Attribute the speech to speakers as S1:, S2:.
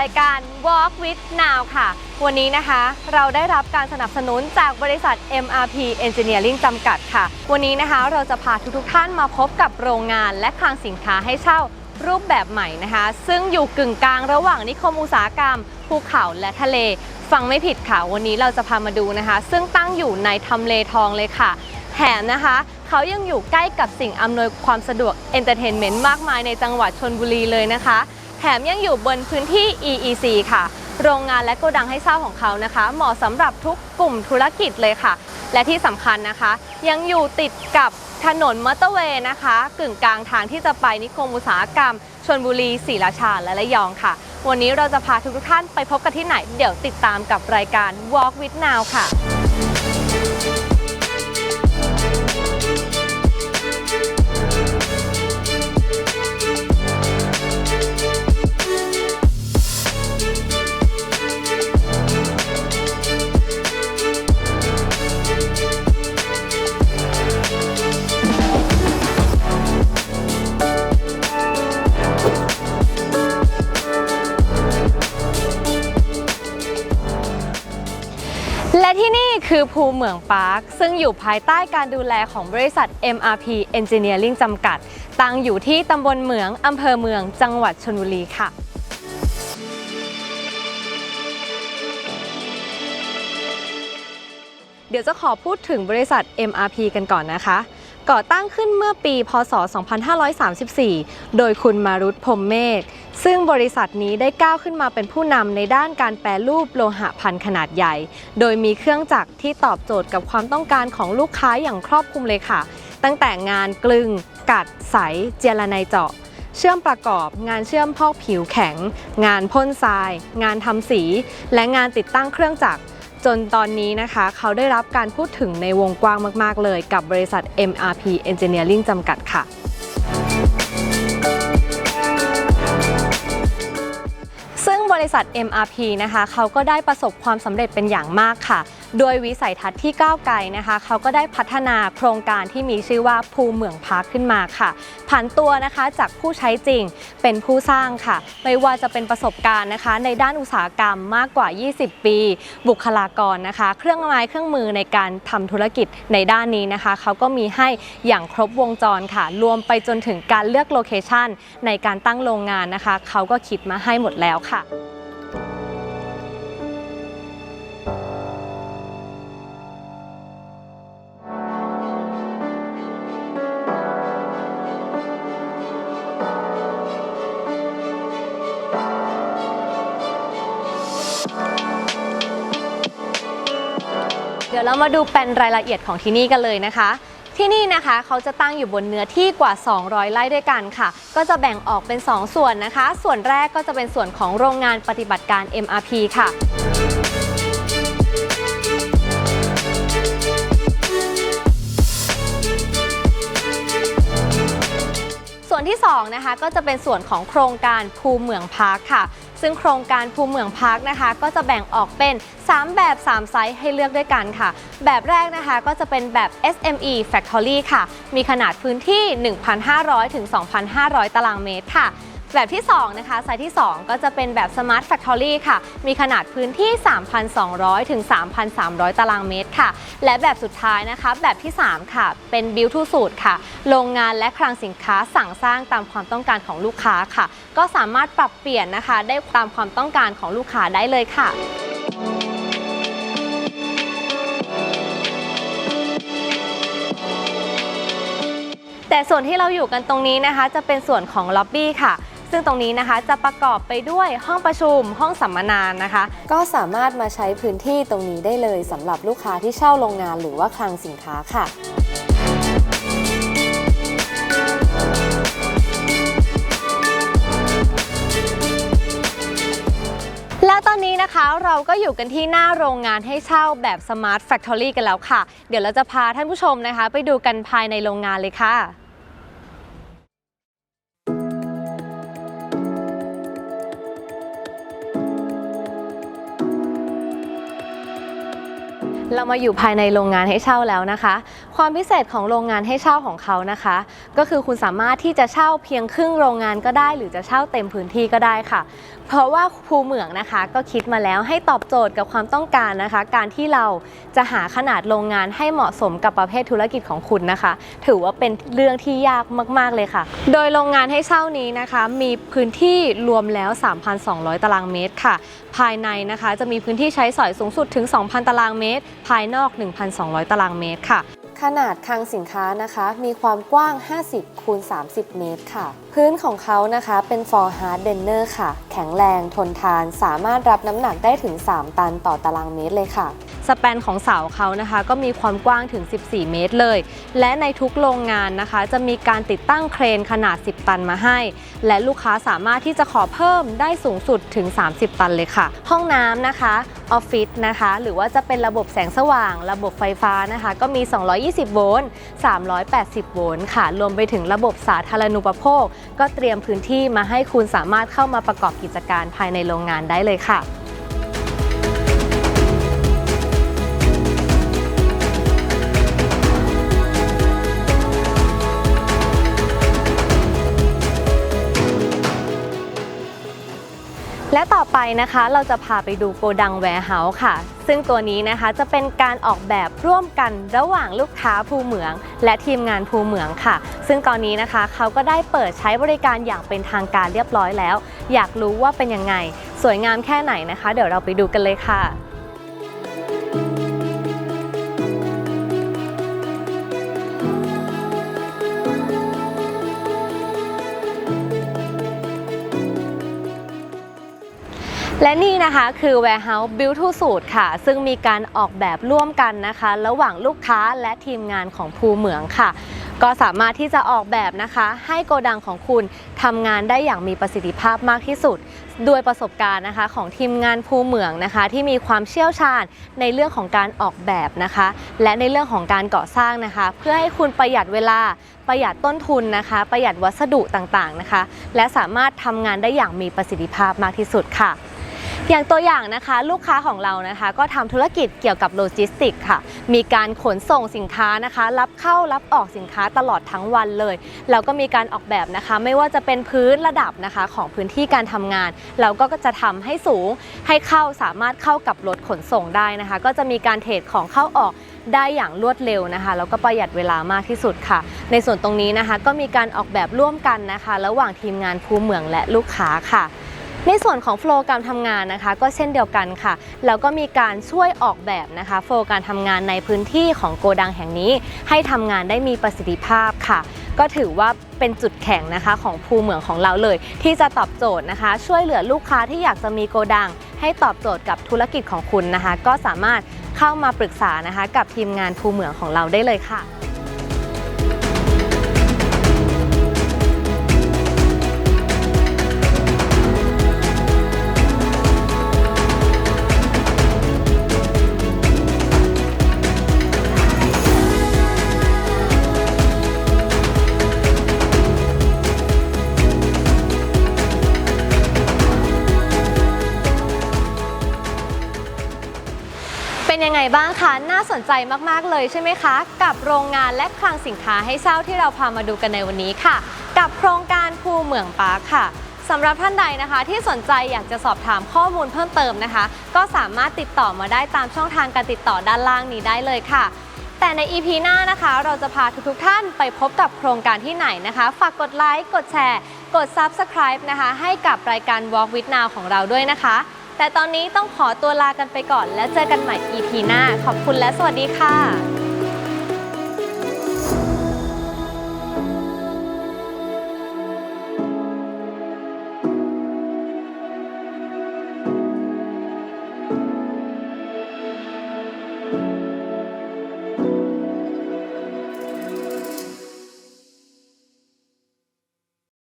S1: รายการ Walk with Now ค่ะ วันนี้นะคะเราได้รับการสนับสนุนจากบริษัท MRP Engineering จำกัดค่ะ วันนี้นะคะเราจะพาทุกๆท่านมาพบกับโรงงานและคลังสินค้าให้เช่ารูปแบบใหม่นะคะ ซึ่งอยู่กึ่งกลางระหว่างนิคมอุตสาหกรรม ภูเขาและทะเล ฟังไม่ผิดค่ะ วันนี้เราจะพามาดูนะคะ ซึ่งตั้งอยู่ในทำเลทองเลยค่ะแถมนะคะ เขายังอยู่ใกล้กับสิ่งอำนวยความสะดวกเอนเตอร์เทนเมนต์มากมายในจังหวัดชนบุรีเลยนะคะ แถมยังอยู่บนพื้นที่ EEC ค่ะ โรงงานและโกดังให้เช่าของเขานะคะ เหมาะสำหรับทุกกลุ่มธุรกิจเลยค่ะ และที่สำคัญนะคะ ยังอยู่ติดกับถนนมอเตอร์เวย์นะคะ กึ่งกลางทางที่จะไปนิคมอุตสาหกรรมชนบุรีศรีราชาและระยองค่ะ วันนี้เราจะพาทุกท่านไปพบกันที่ไหน เดี๋ยวติดตามกับรายการ Walk with Now ค่ะ ที่นี่คือภูเมืองปาร์ค ซึ่งอยู่ภายใต้การดูแลของบริษัท MRP Engineering จำกัด ตั้งอยู่ที่ตำบลเหมืองอำเภอเมืองจังหวัดชลบุรีค่ะเดี๋ยวจะขอพูดถึงบริษัท MRP กันก่อนนะคะ ก่อตั้งขึ้นเมื่อปี พศ 2534 โดยคุณมารุตพรมเมฆ ซึ่งบริษัทนี้ได้ก้าวขึ้นมาเป็นผู้นำในด้านการแปรรูปโลหะพันขนาดใหญ่ โดยมีเครื่องจักรที่ตอบโจทย์กับความต้องการของลูกค้าอย่างครอบคลุมเลยค่ะ ตั้งแต่งานกลึง กัด ใส เจรไนเจาะ เชื่อมประกอบ งานเชื่อมพอกผิวแข็ง งานพ่นทราย งานทำสี และงานติดตั้งเครื่องจักรจนตอนนี้นะคะเขาได้รับการพูดถึงในวงกว้างมาก ๆ เลยกับบริษัท MRP Engineering จำกัดค่ะ ริษัท MRP นะคะเขาก็ได้ประสบความสำเร็จเป็นอย่างมากค่ะ โดยวิสัยทัศน์ที่ก้าวไกลนะคะเขาก็ได้พัฒนาโครงการที่มีชื่อว่าภูเหมืองพาร์คขึ้นมาค่ะผ่านตัวนะคะจากผู้ใช้จริงเป็นผู้สร้างค่ะ ไม่ว่าจะเป็นประสบการณ์นะคะ ในด้านอุตสาหกรรมมากกว่า 20 ปี บุคลากรนะคะ เครื่องไม้เครื่องมือในการทำธุรกิจในด้านนี้นะคะเขาก็มีให้อย่างครบวงจรค่ะ รวมไปจนถึงการเลือกโลเคชันในการตั้งโรงงานนะคะเขาก็คิดมาให้หมดแล้วค่ะ เดี๋ยวเรามาดูเป็นรายละเอียดของที่นี่กันเลยนะคะ ที่นี่นะคะเขาจะตั้งอยู่บนเนื้อที่กว่า 200 ไร่ด้วยกันค่ะ ก็จะแบ่งออกเป็น 2 ส่วนนะคะ ส่วนแรกก็จะเป็นส่วนของโรงงานปฏิบัติการ MRP ค่ะส่วนที่2นะคะก็จะเป็นส่วนของโครงการภูเหมืองพาร์คค่ะ ซึ่งโครงการภูเหมืองพาร์คนะคะ ก็จะแบ่งออกเป็น 3 แบบ 3 ไซส์ให้เลือกด้วยกันค่ะ แบบแรกนะคะก็จะเป็นแบบ SME Factory ค่ะ มีขนาดพื้นที่ 1,500ถึง2,500 ตารางเมตรค่ะ แบบที่ 2 นะคะ ไซส์ที่ 2 ก็จะเป็นแบบ Smart Factory ค่ะ มีขนาดพื้นที่ 3,200 ถึง 3,300 ตารางเมตรค่ะ และแบบสุดท้ายนะคะ แบบที่ 3 ค่ะ เป็น Build to Suit ค่ะ โรงงานและคลังสินค้าสั่งสร้างตามความต้องการของลูกค้าค่ะ ก็สามารถปรับเปลี่ยนนะคะ ได้ตามความต้องการของลูกค้าได้เลยค่ะแต่ส่วนที่เราอยู่กันตรงนี้นะคะ จะเป็นส่วนของล็อบบี้ค่ะ ซึ่งตรงนี้นะคะจะประกอบไปด้วยห้องประชุมห้องสัมมนานะคะ ก็สามารถมาใช้พื้นที่ตรงนี้ได้เลยสำหรับลูกค้าที่เช่าโรงงานหรือว่าคลังสินค้าค่ะแล้วตอนนี้นะคะเราก็อยู่กันที่หน้าโรงงานให้เช่าแบบ Smart Factory กันแล้วค่ะ เดี๋ยวเราจะพาท่านผู้ชมนะคะ ไปดูกันภายในโรงงานเลยค่ะ เรามาอยู่ภายในโรงงานให้เช่าแล้วนะคะ ความพิเศษของโรงงานให้เช่าของเขานะคะ ก็คือคุณสามารถที่จะเช่าเพียงครึ่งโรงงานก็ได้ หรือจะเช่าเต็มพื้นที่ก็ได้ค่ะ เพราะว่าภูเหมืองนะคะก็คิดมาแล้วให้ตอบโจทย์กับความต้องการนะคะ การที่เราจะหาขนาดโรงงานให้เหมาะสมกับประเภทธุรกิจของคุณนะคะ ถือว่าเป็นเรื่องที่ยากมาก ๆเลยค่ะ โดยโรงงานให้เช่านี้นะคะ มีพื้นที่รวมแล้ว 3,200 ตารางเมตรค่ะ ภายในนะคะจะมีพื้นที่ใช้สอยสูงสุดถึง 2,000 ตารางเมตร ภายนอก 1,200 ตารางเมตรค่ะ ขนาดคลังสินค้านะคะ มีความกว้าง 50 คูณ 30 เมตรค่ะ พื้นของเขานะคะเป็น for hard denner ค่ะ แข็งแรงทนทานสามารถรับน้ำหนักได้ถึง 3 ตันต่อตารางเมตรเลยค่ะ สแปนของเสาเขานะคะ ก็มีความกว้างถึง 14 เมตรเลย และในทุกโรงงานนะคะ จะมีการติดตั้งเครนขนาด 10 ตันมาให้ และลูกค้าสามารถที่จะขอเพิ่มได้สูงสุดถึง 30 ตันเลยค่ะ ห้องน้ำนะคะออฟฟิศนะคะ หรือว่าจะเป็นระบบแสงสว่าง ระบบไฟฟ้านะคะ ก็มี 220 โวลต์ 380 โวลต์ค่ะ รวมไปถึงระบบสาธารณูปโภค ก็เตรียมพื้นที่มาให้คุณสามารถเข้ามาประกอบกิจการภายในโรงงานได้เลยค่ะ และต่อไปนะคะเราจะพาไปดูโกดังแวร์เฮาส์ค่ะ ซึ่งตัวนี้นะคะจะเป็นการออกแบบร่วมกันระหว่างลูกค้าภูเหมือง และทีมงานภูเหมืองค่ะ ซึ่งตอนนี้นะคะเขาก็ได้เปิดใช้บริการอย่างเป็นทางการเรียบร้อยแล้ว อยากรู้ว่าเป็นยังไง สวยงามแค่ไหนนะคะ เดี๋ยวเราไปดูกันเลยค่ะ และนี่นะคะคือ Warehouse Build to Suit ค่ะ ซึ่งมีการออกแบบร่วมกันนะคะ ระหว่างลูกค้าและทีมงานของภูเหมืองค่ะ ก็สามารถที่จะออกแบบนะคะ ให้โกดังของคุณทำงานได้อย่างมีประสิทธิภาพมากที่สุด ด้วยประสบการณ์นะคะของทีมงานภูเหมืองนะคะ ที่มีความเชี่ยวชาญในเรื่องของการออกแบบนะคะ และในเรื่องของการก่อสร้างนะคะ เพื่อให้คุณประหยัดเวลาประหยัดต้นทุนนะคะ ประหยัดวัสดุต่างๆนะคะ และสามารถทำงานได้อย่างมีประสิทธิภาพมากที่สุดค่ะ อย่างตัวอย่างนะคะลูกค้าของเรานะคะ ก็ทำธุรกิจเกี่ยวกับโลจิสติกส์ค่ะ มีการขนส่งสินค้านะคะ รับเข้ารับออกสินค้าตลอดทั้งวันเลยแล้วก็มีการออกแบบนะคะ ไม่ว่าจะเป็นพื้นระดับนะคะของพื้นที่การทำงาน เราก็จะทำให้สูงให้เข้าสามารถเข้ากับรถขนส่งได้นะคะ ก็จะมีการเทรดของเข้าออกได้อย่างรวดเร็วนะคะแล้วก็ประหยัดเวลามากที่สุดค่ะ ในส่วนตรงนี้นะคะ ก็มีการออกแบบร่วมกันนะคะ ระหว่างทีมงานภูเหมืองและลูกค้าค่ะ ในส่วนของโฟล์การทำงานนะคะ ก็เช่นเดียวกันค่ะ แล้วก็มีการช่วยออกแบบนะคะ โฟล์การทำงานในพื้นที่ของโกดังแห่งนี้ ให้ทำงานได้มีประสิทธิภาพค่ะ ก็ถือว่าเป็นจุดแข็งนะคะของภูเหมืองของเราเลย ที่จะตอบโจทย์นะคะ ช่วยเหลือลูกค้าที่อยากจะมีโกดัง ให้ตอบโจทย์กับธุรกิจของคุณนะคะ ก็สามารถเข้ามาปรึกษานะคะ กับทีมงานภูเหมืองของเราได้เลยค่ะ เป็นยังไงบ้างคะ น่าสนใจมากๆเลยใช่ไหมคะ กับโรงงานและคลังสินค้าให้เช่าที่เราพามาดูกันในวันนี้ค่ะ กับโครงการภูเหมืองปาร์คค่ะสำหรับท่านใดนะคะที่สนใจอยากจะสอบถามข้อมูลเพิ่มเติมนะคะ ก็สามารถติดต่อมาได้ตามช่องทางการติดต่อด้านล่างนี้ได้เลยค่ะ แต่ใน EP หน้านะคะ เราจะพาทุกๆท่านไปพบกับโครงการที่ไหนนะคะ ฝากกดไลค์กดแชร์ กด Subscribe นะคะ ให้กับรายการ Walk with Now ของเราด้วยนะคะ แต่ตอนนี้ต้องขอตัวลากันไปก่อน แล้วเจอกันใหม่ EP หน้า ขอบคุณและสวัสดีค่ะ